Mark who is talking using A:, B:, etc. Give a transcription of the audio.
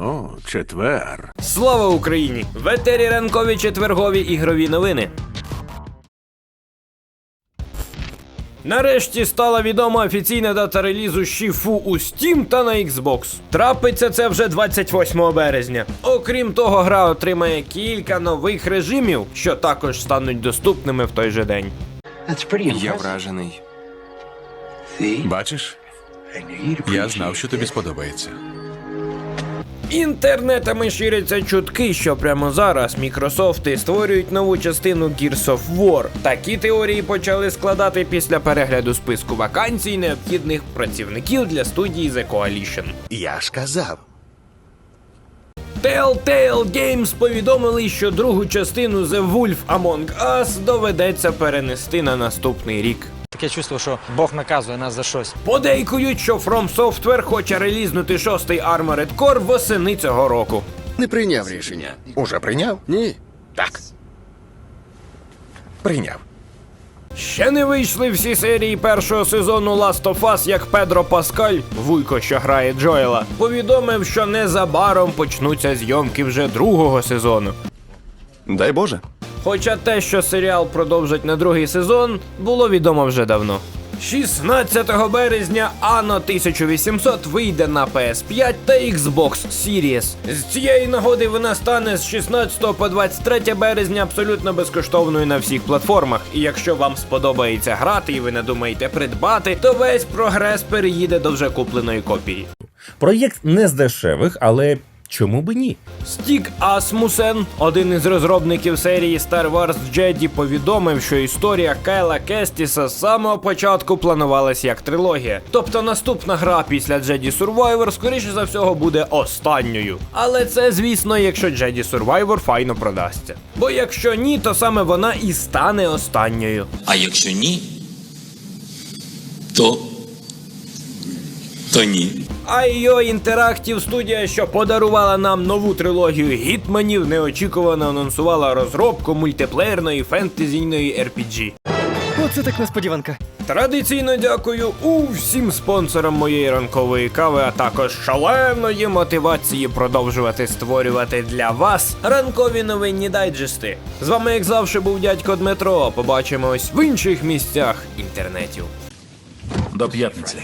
A: О, четвер.
B: Слава Україні! В етері ранкові четвергові ігрові новини. Нарешті стала відома офіційна дата релізу Шіфу у Steam та на Xbox. Трапиться це вже 28 березня. Окрім того, гра отримає кілька нових режимів, що також стануть доступними в той же день.
C: Я вражений.
D: Бачиш, я знав, що тобі сподобається.
B: Інтернетами ширяться чутки, що прямо зараз Мікрософти створюють нову частину Gears of War. Такі теорії почали складати після перегляду списку вакансій необхідних працівників для студії The Coalition.
E: Я ж казав.
B: Telltale Games повідомили, що другу частину The Wolf Among Us доведеться перенести на наступний рік.
F: Таке чувство, що Бог наказує нас за щось.
B: Подейкують, що From Software хоче релізнути шостий Armored Core восени цього року.
E: Не прийняв рішення.
D: Уже прийняв?
E: Ні.
D: Так. Прийняв.
B: Ще не вийшли всі серії першого сезону Last of Us, як Педро Паскаль, вуйко, що грає Джоела, повідомив, що незабаром почнуться зйомки вже другого сезону.
C: Дай Боже.
B: Хоча те, що серіал продовжать на другий сезон, було відомо вже давно. 16 березня Anno 1800 вийде на PS5 та Xbox Series. З цієї нагоди вона стане з 16 по 23 березня абсолютно безкоштовною на всіх платформах. І якщо вам сподобається грати і ви не думаєте придбати, то весь прогрес переїде до вже купленої копії.
G: Проєкт не з дешевих, але чому би ні?
B: Стік Асмусен, один із розробників серії Star Wars Jedi, повідомив, що історія Кайла Кестіса з самого початку планувалась як трилогія. Тобто наступна гра після Jedi Survivor, скоріше за всього, буде останньою. Але це, звісно, якщо Jedi Survivor файно продасться. Бо якщо ні, то саме вона і стане останньою.
H: А якщо ні, то. То ні.
B: IO Interactive студія, що подарувала нам нову трилогію гітманів, неочікувано анонсувала розробку мультиплеєрної фентезійної RPG.
F: Оце так несподіванка.
B: Традиційно дякую усім спонсорам моєї ранкової кави, а також шаленої мотивації продовжувати створювати для вас ранкові новинні дайджести. З вами, як завжди, був дядько Дмитро. Побачимось в інших місцях інтернетів.
D: До п'ятниці.